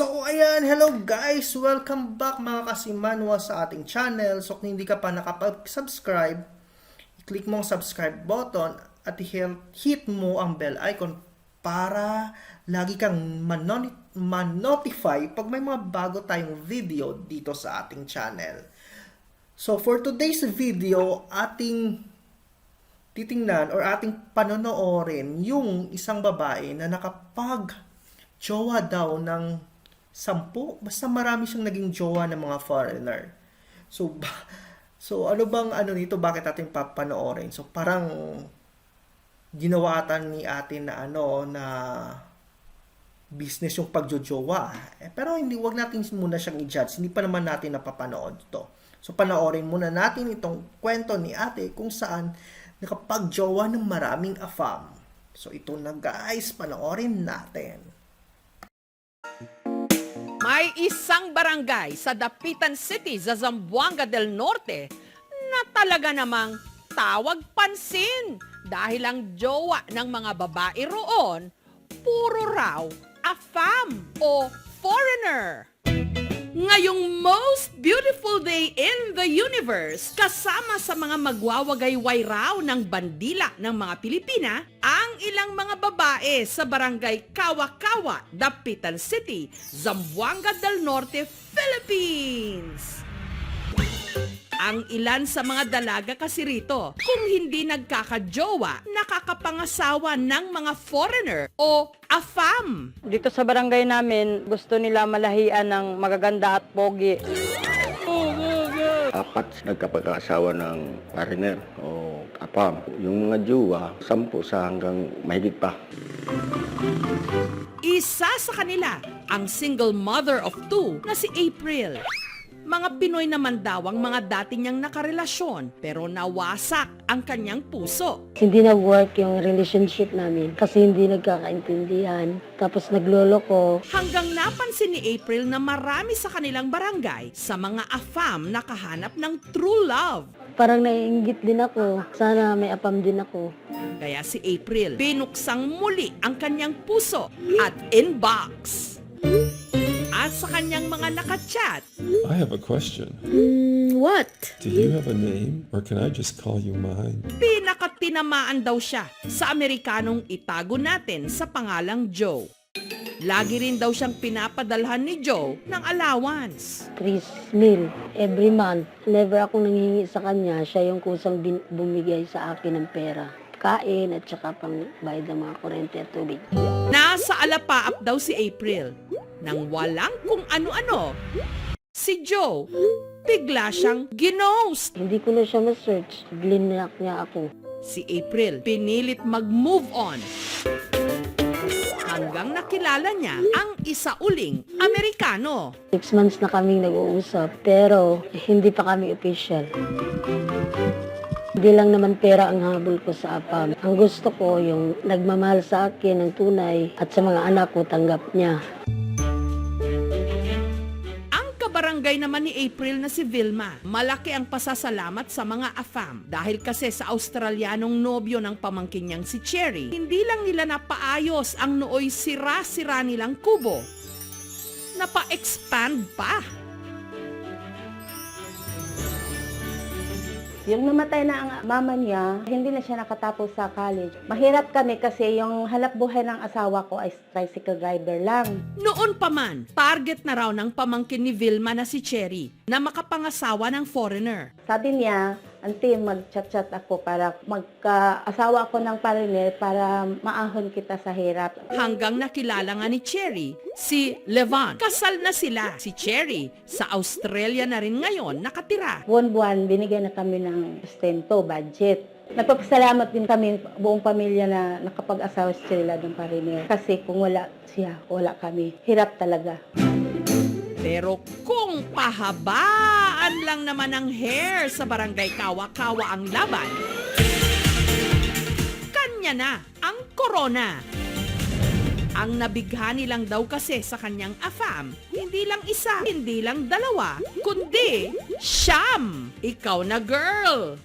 So, ayan, hello guys! Welcome back mga kasimanwa sa ating channel. So, kung hindi ka pa nakapag-subscribe, i-click mo ang subscribe button at hit mo ang bell icon para lagi kang man-notify pag may mga bago tayong video dito sa ating channel. So, for today's video, ating titingnan or ating panonoorin yung isang babae na nakapag jowa daw ng sampu. Basta marami siyang naging jowa ng mga foreigner. So, ba- so ano bang ano nito? Bakit ating papanoorin? So, parang ginawa ni ate na ano na business yung pagjojowa. Eh, pero hindi wag natin muna siyang i-judge. Hindi pa naman natin napapanood to. So panoorin muna natin itong kwento ni ate kung saan nakapagjowa ng maraming afam. So ito na guys, panoorin natin. May isang barangay sa Dapitan City sa Zamboanga del Norte na talaga namang tawag pansin dahil ang jowa ng mga babae roon puro raw afam o foreigner. Ngayong most beautiful day in the universe, kasama sa mga magwawagayway raw ng bandila ng mga Pilipina, ang ilang mga babae sa barangay Kawa-Kawa, Dapitan City, Zamboanga del Norte, Philippines. Ang ilan sa mga dalaga kasi rito, kung hindi nagkakajowa, nakakapangasawa ng mga foreigner o afam. Dito sa barangay namin, gusto nila malahian ng magaganda at pogi. apat nagkapag-asawa ng partner o apam. Yung mga jowa, sampu sa hanggang mahigit pa. Isa sa kanila, ang single mother of two na si April. Mga Pinoy naman daw ang mga dati niyang nakarelasyon pero nawasak ang kanyang puso. Hindi nag-work yung relationship namin kasi hindi nagkakaintindihan. Tapos naglolo ko. Hanggang napansin ni April na marami sa kanilang barangay sa mga afam nakahanap ng true love. Parang naiingit din ako. Sana may apam din ako. Kaya si April, binuksang muli ang kanyang puso at inbox. Sa kanyang mga nakachat, I have a question. what? Do you have a name or can I just call you mine? pinakatinamaan daw siya sa Amerikanong itago natin sa pangalang Joe. Lagi rin daw siyang pinapadalhan ni Joe ng allowance. Chris Mill. Every month. Never akong nanghingi sa kanya. Siya yung kusang bin- bumigay sa akin ng pera. Kain at saka pang bayad ng mga kurente at tubig. Nasa alapaap daw si April nang walang kung ano-ano. Si Joe, bigla siyang ginost. Hindi ko na siya ma-search. Blinak niya ako. Si April, pinilit mag-move on. Hanggang nakilala niya ang isa uling Amerikano. Six months na kaming nag-uusap. Pero hindi pa kami official. Hindi lang naman pera ang habol ko sa apam. Ang gusto ko yung nagmamahal sa akin ng tunay at sa mga anak ko tanggap niya. Ang kabarangay naman ni April na si Vilma, malaki ang pasasalamat sa mga AFAM dahil kasi sa Australianong nobyo ng pamangkin niyang si Cherry, hindi lang nila napaayos ang nooy sira-sira nilang kubo. Napa-expand pa. Yung namatay na ang mama niya, hindi na siya nakatapos sa college. Mahirap kami kasi yung halap buhay ng asawa ko ay tricycle driver lang. Noon pa man, target na raw ng pamangkin ni Vilma na si Cherry na makapangasawa ng foreigner. Sabi niya, Auntie, mag-chat-chat ako para magka-asawa ako ng partner para maahon kita sa hirap. Hanggang nakilala nga ni Cherry si Levon. Kasal na sila. Si Cherry sa Australia na rin ngayon nakatira. Buwan-buwan, binigyan na kami ng sustento, budget. Nagpapasalamat din kami buong pamilya na nakapag-asawa sila ng partner. Kasi kung wala siya, wala kami. Hirap talaga. Pero kung pahabaan lang naman ang hair sa barangay Kawa-Kawa ang laban, kanya na ang corona. Ang nabighani lang daw kasi sa kanyang afam, hindi lang isa, hindi lang dalawa, kundi siyam. Ikaw na girl.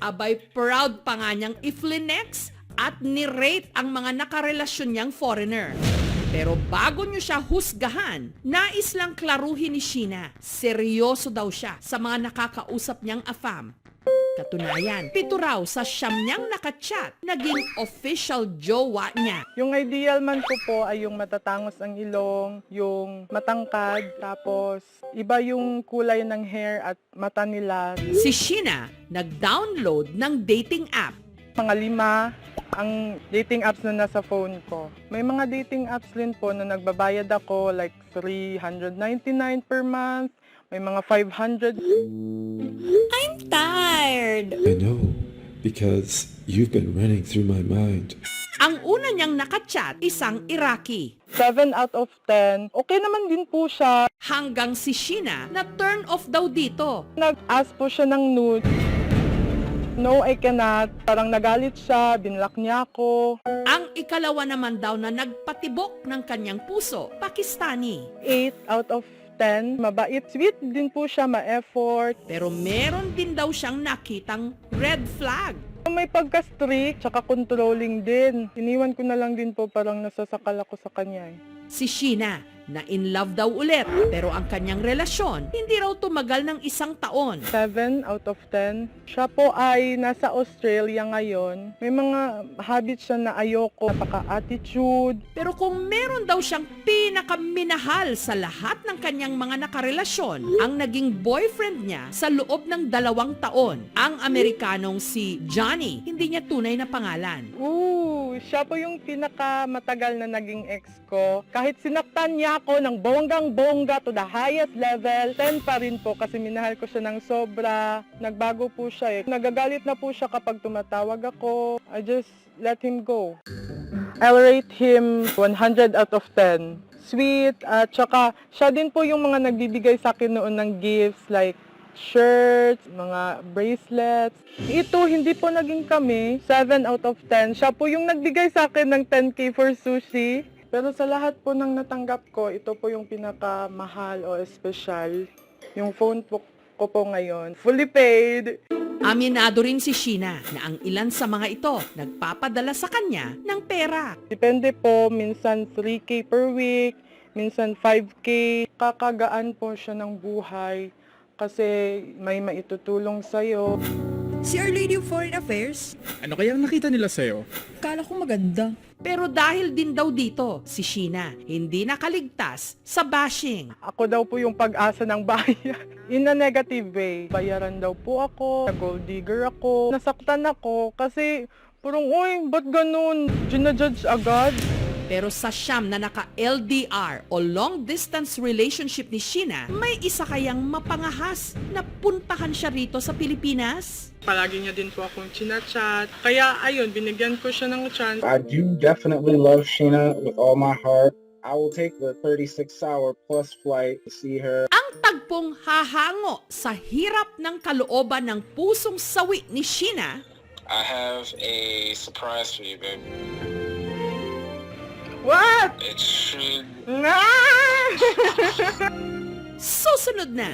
Abay proud pa nga niyang i-flex at ni-rate ang mga nakarelasyon niyang foreigner. Pero bago nyo siya husgahan, nais lang klaruhin ni Sheena. Seryoso daw siya sa mga nakakausap niyang afam. Katunayan, pito raw sa siyam niyang nakachat, naging official jowa niya. Yung ideal man ko po ay yung matatangos ang ilong, yung matangkad, tapos iba yung kulay ng hair at mata nila. Si Sheena, nag-download ng dating app. Mga lima ang dating apps na nasa phone ko. May mga dating apps din po na nagbabayad ako like 399 per month, may mga 500 Tired! I know, because you've been running through my mind. Ang una niyang nakachat, isang Iraqi. 7 out of 10. Okay naman din po siya. Hanggang si Sheena na turn off daw dito. Nag-ask po siya ng nude. No, I cannot. Parang nagalit siya, binlock niya ako. Ang ikalawa naman daw na nagpatibok ng kanyang puso, Pakistani. 8 out of 10. Mabait. Sweet din po siya, ma-effort. Pero meron din daw siyang nakitang red flag. May pagka-strict, tsaka controlling din. Iniwan ko na lang din po, parang nasasakal ako sa kanya. eh. Si Sheena na in love daw ulit pero ang kanyang relasyon hindi raw tumagal ng isang taon. 7 out of 10. Siya po ay nasa Australia ngayon. May mga habits siya na ayoko, napaka-attitude. Pero kung meron daw siyang pinakaminahal sa lahat ng kanyang mga nakarelasyon, ang naging boyfriend niya sa loob ng dalawang taon, ang Amerikanong si Johnny, hindi niya tunay na pangalan. Ooh, siya po yung pinakamatagal na naging ex ko. Kahit sinaktan niya ako ng bonggang-bongga to the highest level, 10 pa rin po kasi minahal ko siya ng sobra. Nagbago po siya eh. Nagagalit na po siya kapag tumatawag ako. I just let him go. I'll rate him 100 out of 10. Sweet, at saka siya din po yung mga nagbibigay sa akin noon ng gifts like shirts, mga bracelets. Ito, hindi po naging kami. 7 out of 10. Siya po yung nagbigay sa akin ng 10k for sushi. Pero sa lahat po ng natanggap ko, ito po yung pinakamahal o espesyal. Yung phone po ko po ngayon, fully paid. Aminado rin si Sheena na ang ilan sa mga ito nagpapadala sa kanya ng pera. Depende po, minsan 3k per week, minsan 5k. Kakagaan po siya ng buhay kasi may maitutulong sa'yo. Si Our Lady of Foreign Affairs, Ano kaya ang nakita nila sa'yo? kala ko maganda. Pero dahil din daw dito, si Sheena hindi nakaligtas sa bashing. Ako daw po yung pag-asa ng bayan. In a negative way. Bayaran daw po ako, gold digger ako, nasaktan ako kasi parang, uy, ba't ganun? Ginajudge agad? Pero sa siyam na naka-LDR o long-distance relationship ni Sheena, may isa kayang mapangahas na puntahan siya rito sa Pilipinas? Palagi niya din po akong chinachat. Kaya ayun, binigyan ko siya ng chance. I do definitely love Sheena with all my heart. I will take the 36 hour plus flight to see her. Ang tagpong hahango sa hirap ng kalooban ng pusong sawi ni Sheena, I have a surprise for you, babe. What? It should susunod na.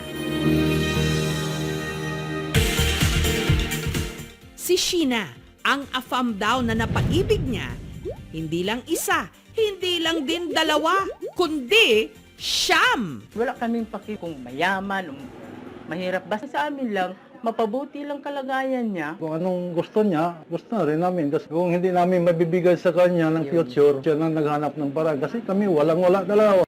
Si Sheena, ang afam daw na napaibig niya, hindi lang isa, hindi lang din dalawa, kundi siyam. Wala kaming paki kung mayaman, o mahirap. Basta sa amin lang, mapabuti lang kalagayan niya. Kung anong gusto niya, gusto na rin namin. Kasi kung hindi namin mabibigay sa kanya ng future, siya na naghanap ng paraan. Kasi kami walang-wala dalawa.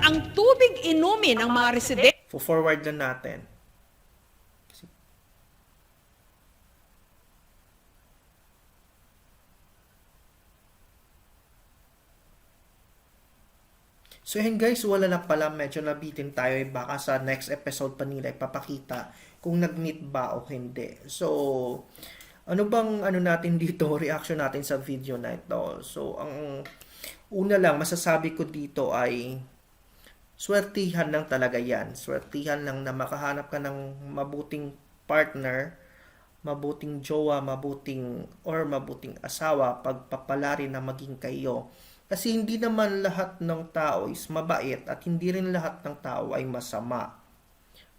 Ang tubig inumin ng mga residente forward lang natin. So yun guys, wala na pala, medyo nabitin tayo. eh, Baka sa next episode pa nila ipapakita kung nag-meet ba o hindi. So, ano bang ano natin dito, reaction natin sa video na ito. So, ang una lang masasabi ko dito ay swertihan lang talaga yan. Swertihan lang na makahanap ka ng mabuting partner, mabuting jowa, mabuting or mabuting asawa, pagpapalari na maging kayo. Kasi hindi naman lahat ng tao is mabait at hindi rin lahat ng tao ay masama.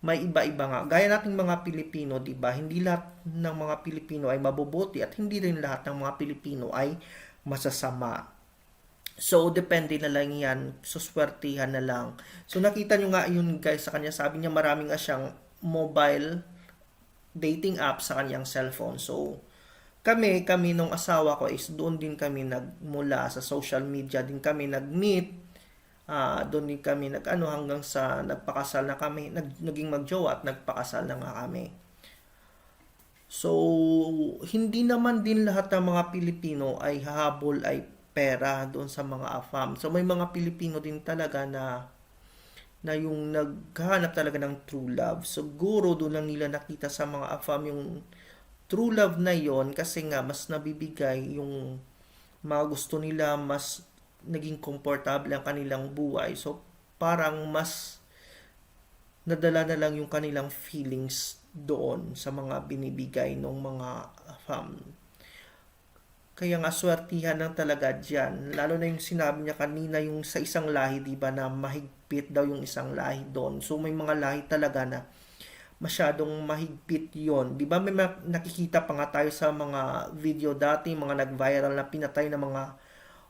may iba-iba nga. Gaya nating mga Pilipino, 'di ba? Hindi lahat ng mga Pilipino ay mabubuti at hindi rin lahat ng mga Pilipino ay masasama. So, depende na lang yan. Suswertihan na lang. So, nakita nyo nga yun guys sa kanya. Sabi niya marami nga siyang mobile dating app sa kanyang cellphone. So, kami, kami nung asawa ko is doon din kami nagmula sa social media din kami nag-meet. Ah, doon din kami nag ano hanggang sa nagpakasal na kami, nag, naging magjowa at nagpakasal na nga kami. So, hindi naman din lahat ng mga Pilipino ay hahabol ay pera doon sa mga AFAM. So, may mga Pilipino din talaga na na yung naghahanap talaga ng true love. Siguro doon lang nila nakita sa mga AFAM yung true love na yon kasi nga mas nabibigay yung mga gusto nila, mas naging komportable ang kanilang buhay. So, parang mas nadala na lang yung kanilang feelings doon sa mga binibigay ng mga fam. Kaya nga swertihan lang talaga dyan. Lalo na yung sinabi niya kanina yung sa isang lahi, di ba, na mahigpit daw yung isang lahi doon. So may mga lahi talaga na masyadong mahigpit yon Di ba may ma- nakikita pa nga tayo sa mga video dati, mga nag-viral na pinatay ng mga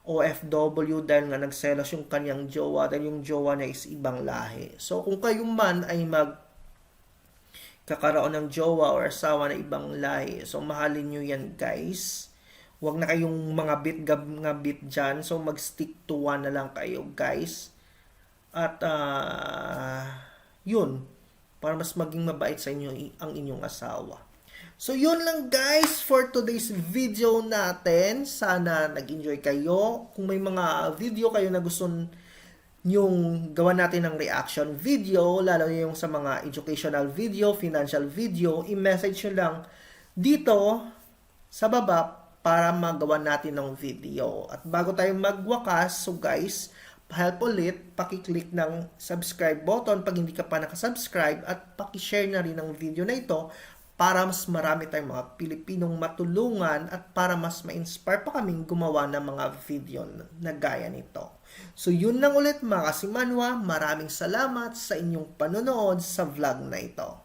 OFW dahil nga nagselos yung kanyang jowa dahil yung jowa niya is ibang lahi. So kung kayo man ay mag kakaroon ng jowa or asawa na ibang lahi, so mahalin nyo yan guys. Huwag na kayong mga bit gab nga bit dyan. So mag-stick to one na lang kayo guys. At ah, yun, para mas maging mabait sa inyo ang inyong asawa. So yun lang guys for today's video natin. Sana nag-enjoy kayo. Kung may mga video kayo na gusto yung gawa natin ng reaction video, lalo yung sa mga educational video, financial video, i-message nyo lang dito sa baba para magawa natin ng video. At bago tayo magwakas, so guys, help ulit, pakiclick ng subscribe button pag hindi ka pa nakasubscribe at pakishare na rin ang video na ito para mas marami tayong mga Pilipinong matulungan at para mas ma-inspire pa kaming gumawa ng mga video na gaya nito. So yun lang ulit mga kasimanwa, maraming salamat sa inyong panonood sa vlog na ito.